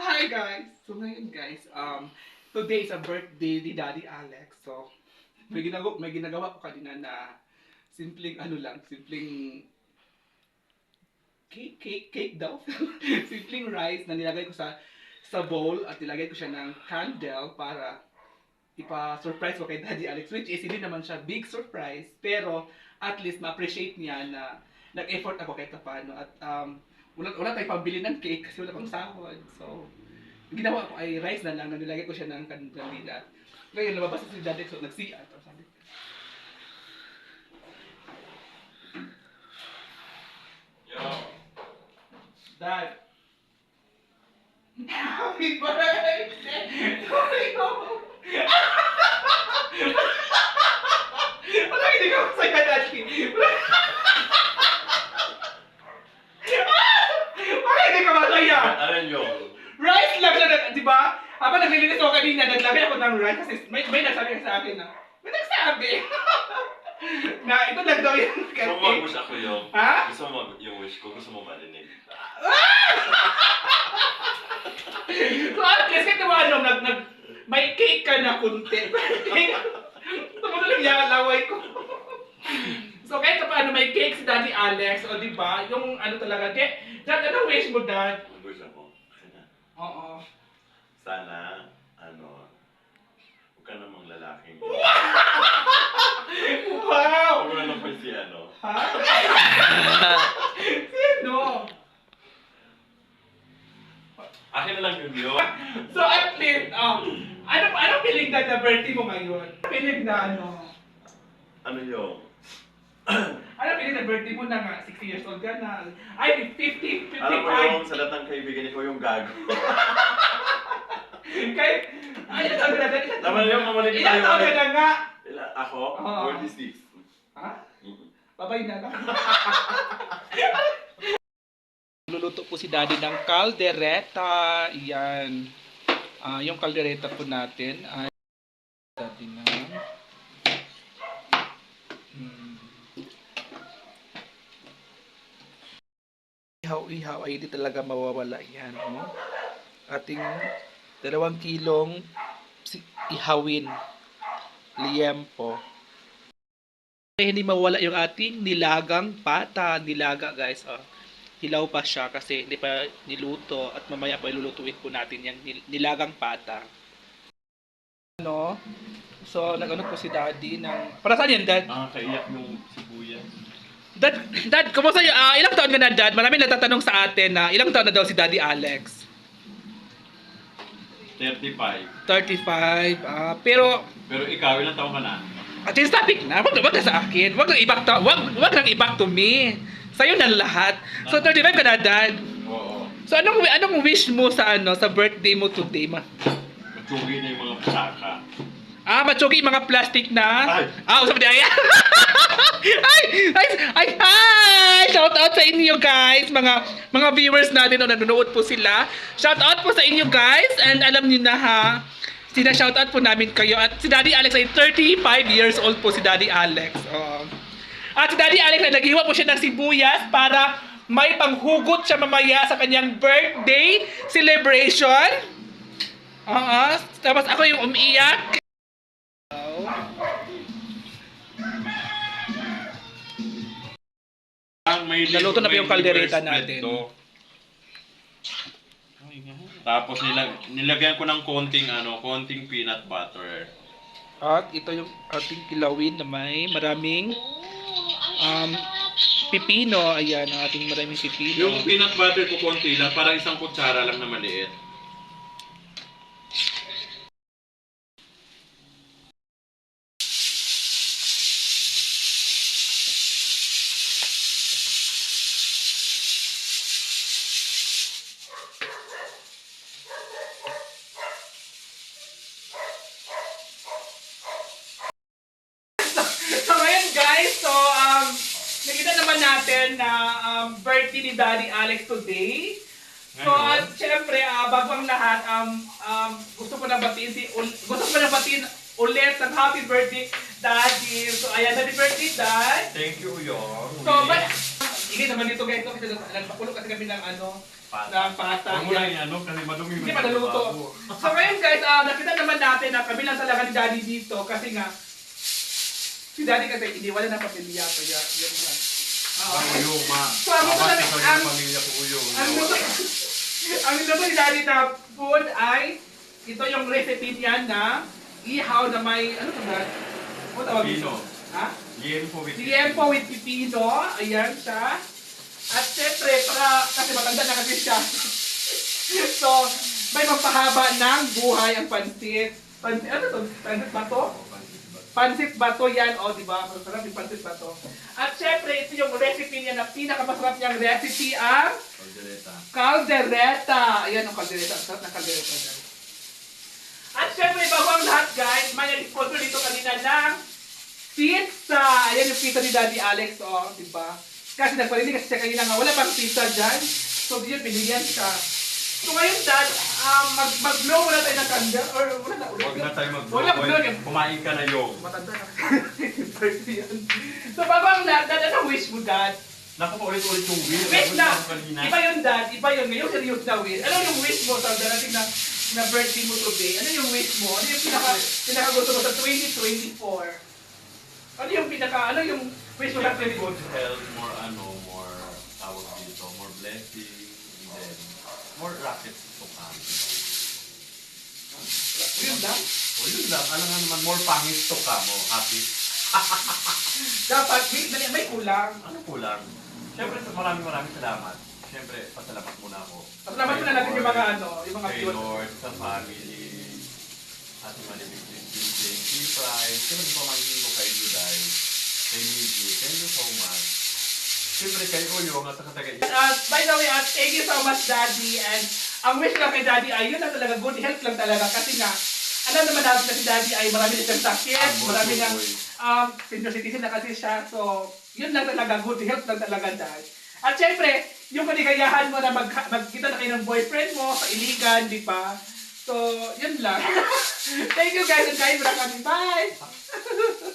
Hi guys! So ngayon guys, um, today is a birthday ni Daddy Alex. So, may ginagawa, may ginagawa ko kanina na simpleng ano lang, simpleng cake, cake, cake daw. simpleng rice na nilagay ko sa sa bowl at nilagay ko siya ng candle para ipa-surprise ko kay Daddy Alex which is hindi naman siya big surprise pero at least ma-appreciate niya na nag-effort ako kahit paano at um, wala, wala tayong pambili ng cake kasi wala pang sahod. So, ginawa ko ay rice na lang na nilagay ko siya ng kandila. Ngayon, lumabas na si Daddy so nag-CR. Tapos sabi ko, Dad, Happy birthday to you! Wala, hindi ka masaya, Daddy. Wala. Wala, hindi ka masaya. Ano yun? Rice lang na, di ba? Habang naglilinis ako kanina, naglagay ako ng rice kasi may, may nagsabi sa akin na, may nagsabi. na ito lang daw yung Gusto mo mag-wish ako yung... Ha? Gusto mo mag- yung wish ko, gusto mo marinig. So at least kahit naman ano, nag, nag, may cake ka na kunti. Tumunod lang yung laway ko. so kahit pa paano may cake si Daddy Alex, o di ba? Yung ano talaga, di, Dad, ano wish mo, Dad? Mag-wish ako. Sana, Oo. sana, huwag ka namang lalaking. Wow! Huwag na naman si ano. Ha? Sino? Akin na lang yun yun. So at least, um, ano, ano feeling na birthday mo ngayon? Feeling na ano? Ano yun? Ano feeling na birthday mo na nga? 60 years old ka na. Ay, 50, 55. Alam mo yung sa lahat ng kaibigan ko yung gago. Kahit, ay, ka na? Naman yung mamalig Ilang tayo. taon ka na nga? Ila, ako? Oo. 46. Ha? Babay na lang. Luluto po si Daddy ng kaldereta. Yan. Ah, yung kaldereta po natin ay Daddy na. Hmm. Ihaw-ihaw ay hindi talaga mawawala yan. No? Ating dalawang kilong ihawin. Liempo. Ay, hindi mawala yung ating nilagang pata. Nilaga, guys. Oh. Hilaw pa siya kasi hindi pa niluto at mamaya pa ilulutuin po natin yung nil- nilagang pata. Ano? So, nag-ano po si Daddy ng... Para saan yan, Dad? Nakakaiyak yung sibuyas. Dad, Dad, kumusta yung... ah, ilang taon ka na, Dad? Marami nagtatanong sa atin na ilang taon na daw si Daddy Alex? 35. 35. ah, pero, Pero ikaw, ilang taon ka na? at yung topic na, wag, wag na sa akin. Wag lang i-back to, wag, wag lang i-back to me. Sa'yo na lahat. So, 35 ka na, Dad. Oo. So anong anong wish mo sa ano sa birthday mo today? Ma Matsugi na yung mga pasaka. ah, matsugi yung mga plastic na. Ay. Ah, usap di ay. ay, ay, ay, hi! Shout out sa inyo guys, mga mga viewers natin o nanonood po sila. Shout out po sa inyo guys and alam niyo na ha. Sina shout out po namin kayo at si Daddy Alex ay 35 years old po si Daddy Alex. Oo. At si Daddy Alex ay naghiwa po siya ng sibuyas para may panghugot siya mamaya sa kanyang birthday celebration. Oo. Tapos ako yung umiiyak. May Naluto na ba yung kaldereta natin? Tapos nilag nilagyan ko ng konting ano, konting peanut butter. At ito yung ating kilawin na may maraming um, pipino. Ayan, ang ating maraming pipino. Yung peanut butter ko konti lang, parang isang kutsara lang na maliit. so ngayon guys, so um, nakita naman natin na um, birthday ni Daddy Alex today. So Ngayon? at syempre, ah, bago ang lahat, um, um, gusto ko na batiin si, ul- gusto ko na batiin ulit ng happy birthday, Daddy. So ayan, happy birthday, Dad. Thank you, Yong. So, but, Ingay naman dito guys, kasi nag- nagpakulo kasi kami ng ano, Pata. ng pata. Huwag mo lang yan, ano, kasi madumi Hindi mo pa babo. So ngayon guys, ah nakita naman natin na kami lang talaga ni Daddy dito kasi nga si Daddy kasi iniwala ng pamilya kaya yun yan. Ang uyo, ma. So, ang ito Awas na- ka sa ang- pamilya ko uyo. ang luto, ang luto ni Daddy na food ay ito yung recipe niya na ihaw na may ano ba? Ano tawag Pino. Ha? Liempo with Liempo with pipino. Ayan siya. At syempre, para, kasi matanda na kasi siya. so, may magpahaba ng buhay ang pansit. Pansit, ano to? Pansit ba to? Pansit ba to yan? O, di ba? Masarap yung pansit ba to? At syempre, ito yung recipe niya na pinakamasarap niyang recipe ang Caldereta. caldereta. Ayan ang caldereta. Ang sarap ng caldereta guys. At syempre, bago ang lahat guys, may nag-sponsor dito kanina ng pizza. Ayan yung pizza ni Daddy Alex, oh, di ba? Kasi nagparinig kasi siya kanina nga, wala pang pizza dyan. So, di yun, binigyan siya. So ngayon, Dad, um, mag mag-blow muna tayo ng candle, or wala na ulit. Huwag na tayo mag Wala, mag-blow. Kumain ka na yung. Matanda na. 30 yan. so, bago ang lahat, Dad, ano wish mo, Dad? Naku, paulit-ulit yung wheel. Wait na! Iba yun, Dad. Iba yun. Ngayon, serious na wish. Ano yung wish mo sa darating na, na birthday mo today? Ano yung wish mo? Ano yung pinaka, pinaka gusto mo sa 2024? Ano yung pinaka, ano yung wish mo sa Siyempre, 2024? good health, more ano, more tawag dito, more blessing, then more rockets to come. Yun lang. O yun lang, alam nga naman, more pangis to come, o happy. Dapat, may, may, may kulang. Ano kulang? Siyempre, maraming maraming salamat. Siyempre, pasalamat muna ako. Pasalamat muna natin yung mga ano, yung mga Kay. Lord, sa family, at yung mga Christian, kay Pride, siyempre yung pamangkin ko kay Juday, kay Miji, thank you so much. Siyempre kay Uyong at sa taga Uh, by the way, uh, thank you so much, Daddy. And ang wish lang kay Daddy ay yun lang talaga, good health lang talaga. Kasi nga, alam naman natin na si Daddy ay marami na siyang sakit, marami na um, senior citizen na kasi siya. So, yun lang talaga, good health lang talaga, Dad. At syempre, yung kaligayahan mo na mag magkita na kayo ng boyfriend mo sa iligan, di ba? So, yun lang. Thank you guys and guys, maraming bye!